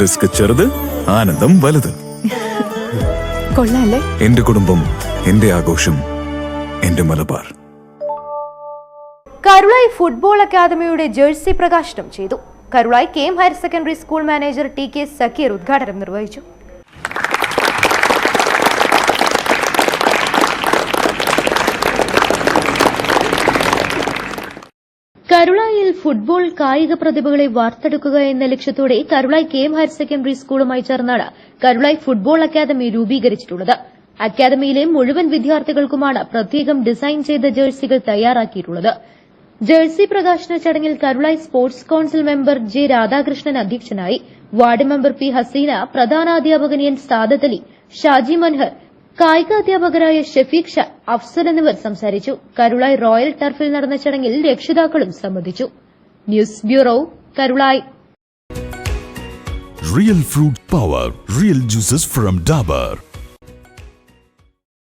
Risk ചെറുത് ആനന്ദം വലുത്. കൊള്ളാല്ലേ? എന്റെ കുടുംബം എന്റെ ആഘോഷം എന്റെ Malabar. Karulai football academy jersey പ്രകാശനം ചെയ്തു. Karulai K M higher secondary school manager T K Sakkeer ഉദ്ഘാടനം നിർവഹിച്ചു. കരുളായിൽ ഫുട്ബോൾ കായിക പ്രതിഭകളെ വാർത്തെടുക്കുക എന്ന ലക്ഷ്യത്തോടെ Karulai K M higher secondary സ്കൂളുമായി ചേർന്നാണ് കരുളായി ഫുട്ബോൾ അക്കാദമി രൂപീകരിച്ചിട്ടുള്ളത്. അക്കാദമിയിലെ മുഴുവൻ വിദ്യാർത്ഥികൾക്കുമാണ് പ്രത്യേകം ഡിസൈൻ ചെയ്ത ജേഴ്സികൾ തയ്യാറാക്കിയിട്ടുള്ളത്. ജേഴ്സി പ്രകാശന ചടങ്ങിൽ Karulai sports council member J Radhakrishnan അധ്യക്ഷനായി വാർഡ് മെമ്പർ പി ഹസീന പ്രധാനാധ്യാപകൻ എൻ സാദത്തലി ഷാജി മൻഹർ കായിക അധ്യാപകരായ ഷഫീഖ് ഷാ അഫ്സൽ എന്നിവർ സംസാരിച്ചു. കരുളായി റോയൽ ടർഫിൽ നടന്ന ചടങ്ങിൽ രക്ഷിതാക്കളും സംബന്ധിച്ചു. News bureau Karulayi. Real fruit power real juices from Dabur.